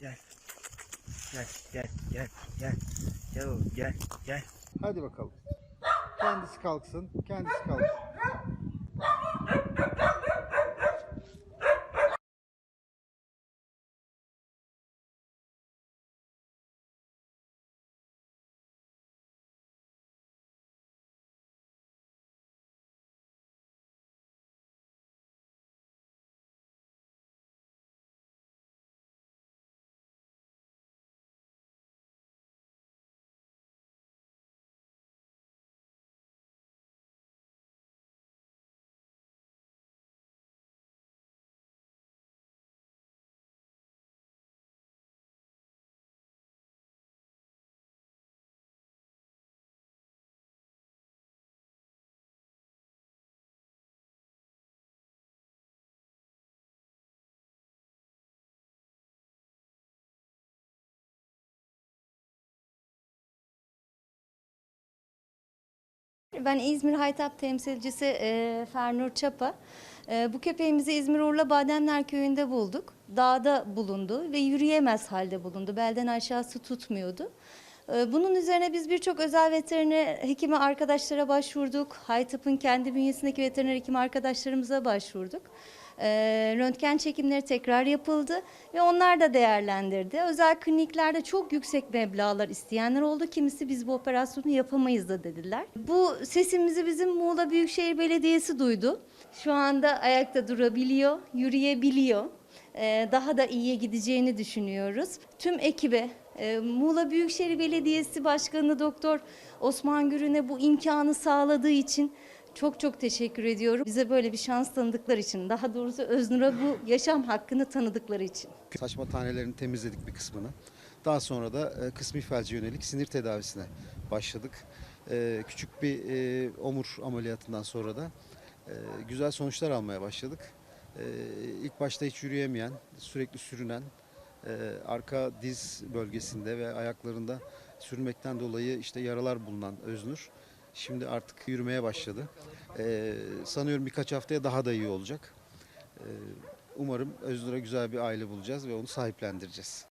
Gel. Gel gel gel gel. Gel oğlum gel gel. Hadi bakalım. Kendisi kalksın. Kendisi kalksın. Ben İzmir Haytap temsilcisi e, Fernur Çapa. E, bu köpeğimizi İzmir Urla Bademler Köyü'nde bulduk. Dağda bulundu ve yürüyemez halde bulundu. Belden aşağısı tutmuyordu. E, bunun üzerine biz birçok özel veteriner hekimi arkadaşlara başvurduk. Haytap'ın kendi bünyesindeki veteriner hekim arkadaşlarımıza başvurduk. E, röntgen çekimleri tekrar yapıldı ve onlar da değerlendirdi. Özel kliniklerde çok yüksek meblağlar isteyenler oldu. Kimisi biz bu operasyonu yapamayız da dediler. Bu sesimizi bizim Muğla Büyükşehir Belediyesi duydu. Şu anda ayakta durabiliyor, yürüyebiliyor. E, daha da iyiye gideceğini düşünüyoruz. Tüm ekibe, e, Muğla Büyükşehir Belediyesi Başkanı Doktor Osman Gürün'e bu imkanı sağladığı için çok çok teşekkür ediyorum. Bize böyle bir şans tanıdıkları için, daha doğrusu Öznur'a bu yaşam hakkını tanıdıkları için. Saçma tanelerini temizledik bir kısmını. Daha sonra da e, kısmi felce yönelik sinir tedavisine başladık. E, Küçük bir e, omur ameliyatından sonra da güzel sonuçlar almaya başladık. İlk başta hiç yürüyemeyen, sürekli sürünen, arka diz bölgesinde ve ayaklarında sürünmekten dolayı işte yaralar bulunan Öznur şimdi artık yürümeye başladı. E, Sanıyorum birkaç haftaya daha da iyi olacak. E, Umarım Öznur'a güzel bir aile bulacağız ve onu sahiplendireceğiz.